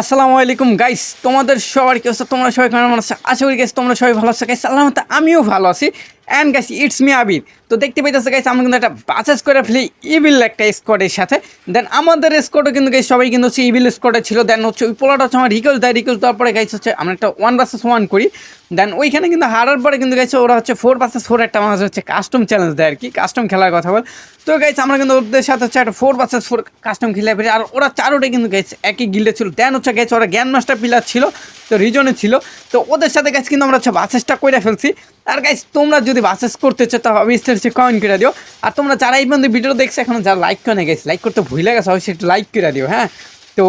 আসসালামু আলাইকুম গাইস তোমাদের সবার কি অবস্থা? তোমরা সবাই কেমন আছে? আশা করি গাইস তোমরা সবাই ভালো আছো। গাইস আল্লাহ আমিও ভালো আছি। And guys it's me Abir তো দেখতে পাইতেছো গাইস আমরা কিন্তু একটা বাচাস করে ফেলি ইবিল একটা স্কোয়াডের সাথে। দেন আমাদের স্কোয়াডও কিন্তু গাইস সবাই কিন্তু হচ্ছে ইবিল স্কোয়াডে ছিল। দেন হচ্ছে ওই পোলাটা হচ্ছে আমার রিকোয়েস্ট দেয়। রিকোয়েস্ট দেওয়ার পরে গাইস হচ্ছে আমরা একটা ওয়ান ভার্সেস ওয়ান করি। দেন ওইখানে কিন্তু হারার পরে কিন্তু গাইছে ওরা হচ্ছে ফোর ভার্সেস ফোর একটা মাঝে হচ্ছে কাস্টম চ্যালেঞ্জ দেয় আর কি। কাস্টম খেলার কথা বল। তো গাইছে আমরা কিন্তু ওদের সাথে হচ্ছে একটা ফোর ভার্সেস ফোর কাস্টম খেলে ফেলি। আর ওরা চারোটাই কিন্তু গেছে একই গিল্ডে ছিল। দেন হচ্ছে গেছে ওরা জ্ঞান মাস্টার পিলার ছিল। তো রিজনে ছিল। তো ওদের সাথে গাছ কিন্তু আমরা বাসেসটা করে ফেলছি। আর গাইস তোমরা যদি বাসেস করতে চাও তো অবশ্যই হচ্ছে কমেন্ট করে দিও। আর তোমরা যারা এই পর্যন্ত ভিডিও দেখছ, এখন যারা লাইক করে গেছে লাইক করতে ভুলে গেছে, অবশ্যই একটু লাইক করে দিও হ্যাঁ? তো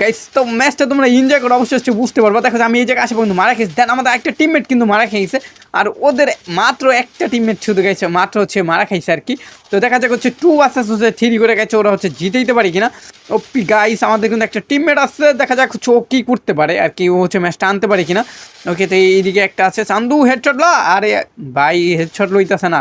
গাইস তো ম্যাচটা তোমরা এনজয় করো, অবশ্যই হচ্ছে বুঝতে পারব। দেখো আমি এই জায়গায় আসে পর্যন্ত মারা খেয়েছি। দেন আমাদের একটা টিমমেট কিন্তু মারা খেয়েছে। আর ওদের মাত্র একটা টিমমেট শুধু গেছে মাত্র হচ্ছে মারা খাইছে আর কি। তো দেখা যাক হচ্ছে টু ভার্সেস হচ্ছে থ্রি করে গেছে ওরা হচ্ছে জিতে দিতে পারি কিনা। ওপি গাইস আমাদের কিন্তু একটা টিমমেট আসছে দেখা যাক হচ্ছে ও কী করতে পারে আর কি, ও হচ্ছে ম্যাচটা আনতে পারে কিনা। ওকে তো এইদিকে একটা আছে। চান্দু হেডশট লা। আরে, ভাই হেডশট লইতেছে না।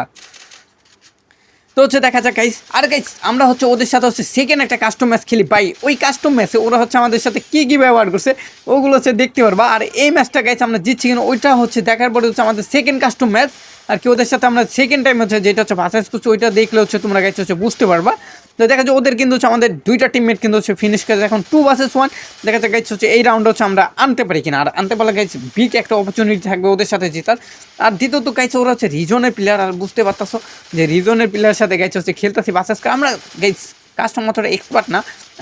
তো হচ্ছে দেখা যাক গাইস আর গাইস আমরা হচ্ছে ওদের সাথে হচ্ছে সেকেন্ড একটা কাস্টম ম্যাচ খেলি। পাই ওই কাস্টম ম্যাচে ওরা হচ্ছে আমাদের সাথে কি কি ব্যবহার করছে, ওগুলো হচ্ছে দেখতে পারবা। আর এই ম্যাচটা গাইছে আমরা জিতছি কিনা, ওইটা হচ্ছে দেখার পরে হচ্ছে আমাদের সেকেন্ড কাস্টম ম্যাচ আর কি ওদের সাথে আমরা সেকেন্ড টাইম হচ্ছে যেটা হচ্ছে ভাষা করছি ওইটা দেখলে হচ্ছে তোমরা গাইছে হচ্ছে বুঝতে পারবা। তো দেখা যাচ্ছে ওদের কিন্তু হচ্ছে আমাদের দুইটা টিমমেট কিন্তু হচ্ছে ফিনিশ করেছে। এখন টু ভার্সেস ওয়ান দেখা যাচ্ছে গাইছে হচ্ছে এই রাউন্ড হচ্ছে আমরা আনতে পারি কিনা। আর আনতে পারলে গাইছে বিগ একটা অপরচুনিটি থাকবে ওদের সাথে জেতার। আর দ্বিতীয়ত গাইছে ওরা হচ্ছে রিজনের প্লেয়ার আর বুঝতে পারতাছো যে রিজনের প্লেয়ারের সাথে গাইছে হচ্ছে খেলতেছি ভার্সাস আমরা গাইস কাস্টমার অতটা এক্সপার্ট না।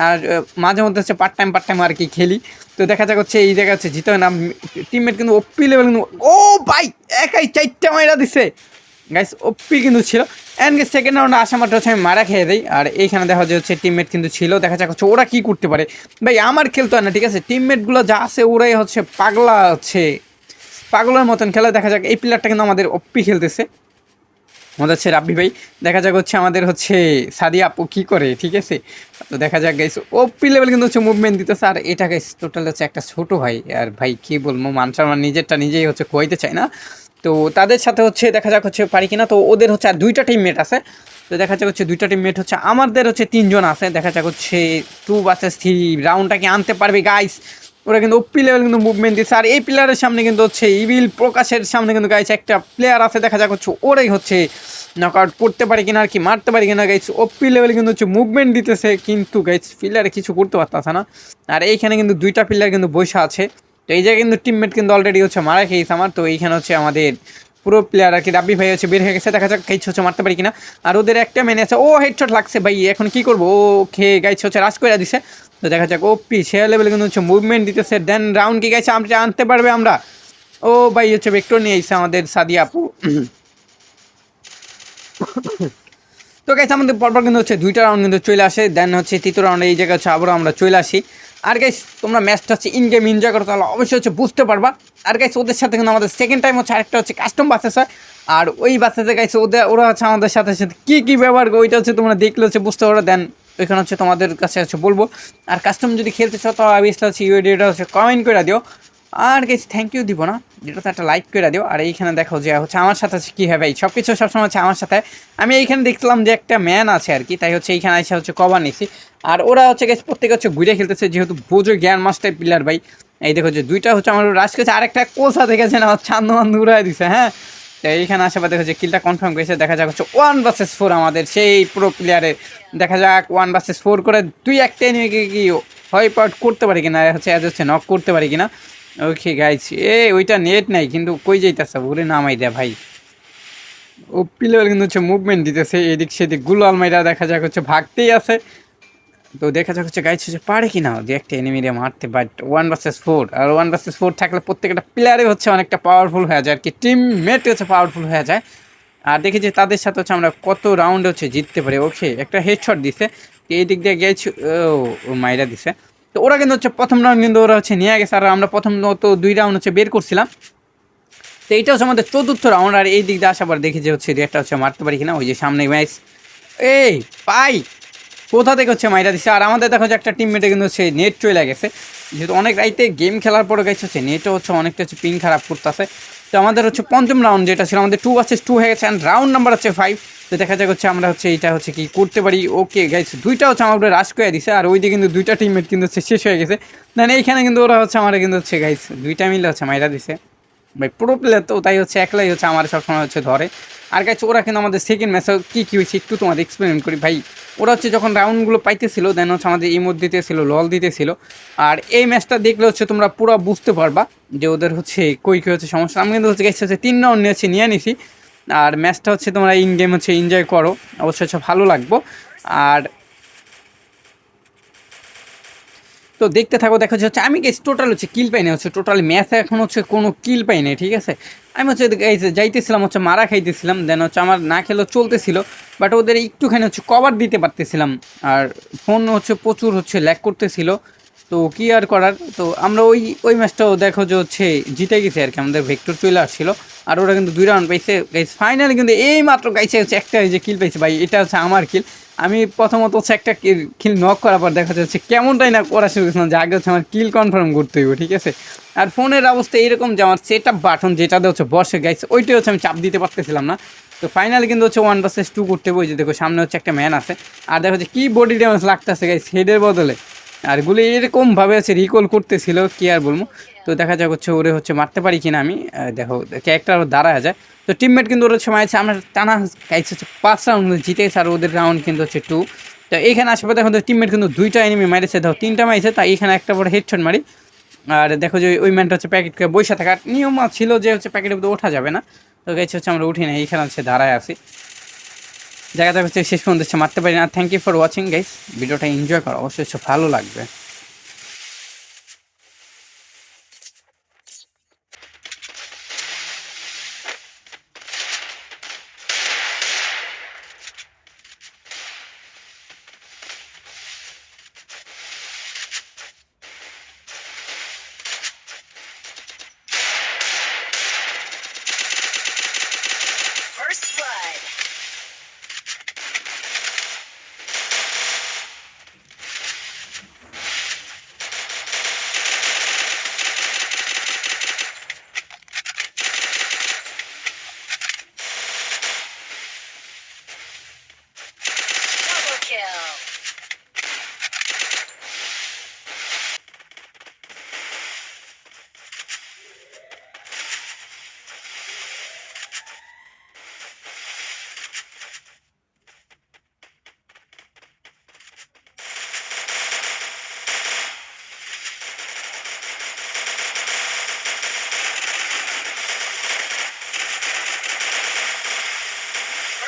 আর মাঝে মধ্যে হচ্ছে পার্ট টাইম পার্ট টাইম আর কি খেলি। তো দেখা যাক হচ্ছে এই জায়গা হচ্ছে জিতে না। টিমমেট কিন্তু ওপি লেভেল কিন্তু ও ভাই! একাই চারটা মাইরা দিছে। গাইস ওপি কিন্তু ছিল। অ্যান্ড সেকেন্ড রাউন্ডে আসা মাত্র হচ্ছে আমি মারা খেয়ে দিই। আর এইখানে দেখা যায় হচ্ছে টিমমেট কিন্তু ছিল। দেখা যাক হচ্ছে ওরা কী করতে পারে। ভাই, আমার খেলতে হয় না, ঠিক আছে? টিমমেটগুলো যা আছে, ওরাই হচ্ছে পাগলা হচ্ছে পাগলের মতন খেলা। দেখা যাক, এই প্লেয়ারটা কিন্তু আমাদের ওপি খেলতেছে। আমাদের হচ্ছে রাব্বি ভাই। দেখা যাক হচ্ছে আমাদের হচ্ছে সাদিয়া আপু কী করে, ঠিক আছে? তো দেখা যাক গাইস ওপি লেভেল কিন্তু হচ্ছে মুভমেন্ট দিতেছে। আর এটা গাইস টোটাল হচ্ছে একটা ছোটো ভাই। আর ভাই, কী বলব মানুষ আমার নিজেরটা নিজেই হচ্ছে খোয়াইতে চায় না। তো তাদের সাথে হচ্ছে দেখা যাক হচ্ছে পারি কিনা। তো ওদের হচ্ছে আর দুইটা টিমমেট আছে। তো দেখা যাক হচ্ছে দুইটা টিমমেট হচ্ছে আমাদের হচ্ছে তিনজন আছে। দেখা যাক হচ্ছে টু বাসেস থ্রি রাউন্ডটাকে আনতে পারবে গাইস ওরা কিন্তু ওপি লেভেল কিন্তু মুভমেন্ট দিচ্ছে আর এই প্লেয়ারের সামনে কিন্তু হচ্ছে ইভিল প্রকাশের সামনে কিন্তু গাইছে একটা প্লেয়ার আছে। দেখা যাক হচ্ছে ওরাই হচ্ছে নক আউট করতে পারে কিনা আর কি মারতে পারে কিনা গাইছে ওপি লেভেল কিন্তু হচ্ছে মুভমেন্ট দিতেছে। কিন্তু গাইছে প্লেয়ারে কিছু করতে পারতেছে না। আর এইখানে কিন্তু দুইটা প্লেয়ার কিন্তু বসে আছে। তো এই জায়গায় কিন্তু টিমমেট কিন্তু অলরেডি হচ্ছে মারা খেয়েছে আমার। তো এইখানে হচ্ছে আমাদের পুরো প্লেয়ার আর কি রাব্বি ভাই হচ্ছে বের হয়ে গেছে। দেখা যাক গাইছে হচ্ছে মারতে পারি কিনা। আর ওদের একটা মেনে আছে, ও হেডশট লাগছে ভাই, এখন কি করব? ও খেয়ে গাইছে হচ্ছে রাশ করে দিছে। তো দেখা যাক ও পি সে লেভেলে কিন্তু হচ্ছে মুভমেন্ট দিতেছে। দেন রাউন্ড কি গেছে আমরা আনতে পারবে আমরা। ও ভাই হচ্ছে ভেক্টর নিয়ে এসেছে আমাদের সাদিয়া আপু। তো গাইছে আমাদের পরপর কিন্তু হচ্ছে দুইটা রাউন্ড কিন্তু চলে আসে। দেন হচ্ছে তৃতীয় রাউন্ডে এই জায়গায় হচ্ছে আবারও আমরা চলে আসি। আর গাইস তোমরা ম্যাচটা হচ্ছে ইন গেম এনজয় করো, তাহলে অবশ্যই হচ্ছে বুঝতে পারবা। আর গাইস ওদের সাথে কিন্তু আমাদের সেকেন্ড টাইম হচ্ছে আরেকটা হচ্ছে কাস্টম বাসেস হয়। আর ওই বাসেসে গাইছে ওদের, ওরা হচ্ছে আমাদের সাথে সাথে কী কী ব্যবহার করে, ওইটা হচ্ছে তোমরা দেখলে হচ্ছে বুঝতে পারো দেন ওইখানে হচ্ছে তোমাদের কাছে হচ্ছে বলব। আর কাস্টম যদি খেলতে চাও তো আমি হচ্ছে ইউডিওটা হচ্ছে কমেন্ট করে দিও। আর গেছি থ্যাংক ইউ দিব না। যেটাতে একটা লাইক করে দিও। আর এইখানে দেখো যে হচ্ছে আমার সাথে কী হবে? এই সব কিছু সবসময় হচ্ছে আমার সাথে। আমি এইখানে দেখলাম যে একটা ম্যান আছে আর কি, তাই হচ্ছে এইখানে এসে হচ্ছে কভার নিছি। আর ওরা হচ্ছে গেছে প্রত্যেকে হচ্ছে ঘুরে খেলতেছে, যেহেতু বোঝো জ্ঞান মাস্টার প্লেয়ার ভাই। এই দেখো যে দুইটা হচ্ছে আমার রাশ করেছে আরেকটা কোসা দেখেছে না চান্দ মান্দ উড়াই দিছে হ্যাঁ? তো এইখানে দেখো যে কিলটা কনফার্ম করেছে। দেখা যাক হচ্ছে ওয়ান ভার্সেস ফোর আমাদের সেই প্রো প্লেয়ারের দেখা যাক ওয়ান ভার্সেস ফোর করে দুই একটা নিয়ে কি হয় পাউট করতে পারি কিনা, হচ্ছে এজ হচ্ছে নক করতে পারি কিনা। ওকে গাইছি এ ওইটা নেট নাই, কিন্তু কই যাইতেছে? ওরে নামাই দেয় ভাই। ও প্লেয়ার কিন্তু হচ্ছে মুভমেন্ট দিতেছে, এদিক সেদিকগুলো মাইরা দেখা যাক হচ্ছে ভাগতেই আছে। তো দেখা যাক হচ্ছে গাইছে হচ্ছে পারে কি না যে একটা এনিমিরে মারতে বাট ওয়ান ভার্সেস ফোর আর ওয়ান ভার্সেস ফোর থাকলে প্রত্যেকটা প্লেয়ারই হচ্ছে অনেকটা পাওয়ারফুল হয়ে যায়, আর কি টিম মেট হচ্ছে পাওয়ারফুল হয়ে যায়। আর দেখি যে তাদের সাথে হচ্ছে আমরা কত রাউন্ড হচ্ছে জিততে পারি। ওকে একটা হেডশট দিছে এই দিক দিয়ে গেছি ও মাইরা দিছে। তো ওরা কিন্তু হচ্ছে প্রথম রাউন্ড কিন্তু ওরা হচ্ছে নিয়ে গেছে, আর আমরা প্রথম তো দুই রাউন্ড হচ্ছে বের করছিলাম। তো এইটা হচ্ছে আমাদের চতুর্থ রাউন্ড আর এই দিক দিয়ে আসার পর দেখি যে হচ্ছে একটা হচ্ছে মারতে পারি কিনা। ওই যে সামনে ম্যাচ এই, পাই! কোথা থেকে হচ্ছে মাইরা দিচ্ছে আর আমাদের দেখো যে একটা টিমমেটে কিন্তু হচ্ছে নেট চলে গেছে। যেহেতু অনেক রাইতে গেম খেলার পরে গেছে হচ্ছে নেটও হচ্ছে অনেকটা হচ্ছে পিং খারাপ করতেছে। তো আমাদের হচ্ছে পঞ্চম রাউন্ড যেটা ছিল, আমাদের টু আছে টু হয়ে গেছে অ্যান্ড রাউন্ড নাম্বার হচ্ছে ফাইভ তো দেখা যাক হচ্ছে আমরা হচ্ছে এটা হচ্ছে কি করতে পারি। ওকে গাইস দুইটা হচ্ছে আমাদের রাশ করে দিছে, আর ওইদিকে কিন্তু দুইটা টিমের কিন্তু হচ্ছে শেষ হয়ে গেছে। দেন এইখানে কিন্তু ওরা হচ্ছে আমরা কিন্তু হচ্ছে গাইস দুইটা মিলে হচ্ছে মাইরা দিছে। ভাই, পুরো প্লেয়ার তো তাই হচ্ছে, একলাই হচ্ছে আমার সবসময় হচ্ছে ধরে। আর গাইছে ওরা কিন্তু আমাদের সেকেন্ড ম্যাচে কী কী হয়েছে একটু তোমাদের এক্সপেরিমেন্ট করি। ভাই, ওরা হচ্ছে যখন রাউন্ডগুলো পাইতেছিল দেন হচ্ছে আমাদের ইমোট দিতেছিল লল দিতেছিল। আর এই ম্যাচটা দেখলে হচ্ছে তোমরা পুরো বুঝতে পারবা যে ওদের হচ্ছে কই কী হচ্ছে সমস্যা। আমি কিন্তু হচ্ছে গেছে হচ্ছে তিন রাউন্ড নিয়েছি, নিয়ে নিছি। আর ম্যাচটা হচ্ছে তোমরা ইন গেম হচ্ছে এনজয় করো। অবশ্যই হচ্ছে ভালো লাগবো। আর তো দেখতে থাকো, দেখা যাচ্ছে আমি গেছি টোটাল হচ্ছে কিল পাই না হচ্ছে টোটাল ম্যাথে এখন হচ্ছে কোনো কিল পাই না ঠিক আছে? আমি হচ্ছে যাইতেছিলাম, হচ্ছে মারা খাইতেছিলাম দেন হচ্ছে আমার না খেলেও চলতেছিল বাট ওদের একটুখানি হচ্ছে কভার দিতে পারতেছিলাম, আর ফোন হচ্ছে প্রচুর হচ্ছে ল্যাক করতেছিল, তো কী আর করার? তো আমরা ওই ওই ম্যাচটাও দেখো যে হচ্ছে জিতে গেছি আর কি, আমাদের ভেক্টর চলে আসছিল, আর ওরা কিন্তু দুই রাউন্ড পাইছে। গাইছে ফাইনালি কিন্তু এই মাত্র গাইছে হচ্ছে একটা যে কিল পাইছে, ভাই, এটা হচ্ছে আমার কিল আমি প্রথমত হচ্ছে একটা কিল নক করার পর দেখা যাচ্ছে কেমনটাই না করা শুরু করছিলাম যে আগে হচ্ছে আমার কিল কনফার্ম করতে হইব, ঠিক আছে? আর ফোনের অবস্থা এরকম যে আমার সেট আপ বাটন যেটাতে হচ্ছে বসে গাইছে ওইটাই হচ্ছে আমি চাপ দিতে পারতেছিলাম না। তো ফাইনালি কিন্তু হচ্ছে ওয়ান ভার্সেস টু করতে বই যে দেখো, সামনে হচ্ছে একটা ম্যান আছে। আর দেখা যাচ্ছে কী বডি ড্যামেজ লাগতেছে গাইস হেডের বদলে। আর গুলি এরকমভাবে হচ্ছে রিকল করতেছিল, কি আর বলব? তো দেখা যাক হচ্ছে ওরে হচ্ছে মারতে পারি কিনা আমি। দেখো ক্যারেক্টার দাঁড়ায় যায়। তো টিমমেট কিন্তু ওরা সময় আছে, আমরা টানা গাইছে হচ্ছে পাঁচ রাউন্ড জিতে আর ওদের রাউন্ড কিন্তু হচ্ছে টু তো এইখানে আশেপাশে দেখো টিমমেট কিন্তু দুইটা এনিমি মারিছে দেখো, তিনটা মারিছে তাই এখানে একটা বড় হেডশট মারি। আর দেখো যে ওই ম্যানটা হচ্ছে প্যাকেট করে বসে থাকার নিয়ম ছিল যে হচ্ছে প্যাকেটের মধ্যে ওঠা যাবে না। তো গেছে হচ্ছে আমরা উঠি না এইখানে হচ্ছে দাঁড়ায় আছি। জায়গাটা শেষ পর্যন্ত মারতে পারি না। Thank you for watching guys ভিডিওটা এনজয় করো। অবশ্যই ভালো লাগবে।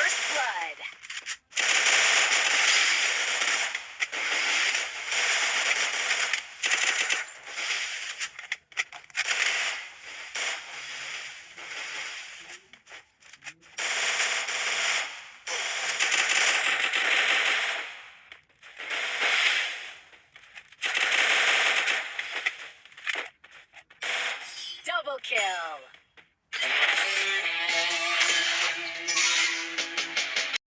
First blood.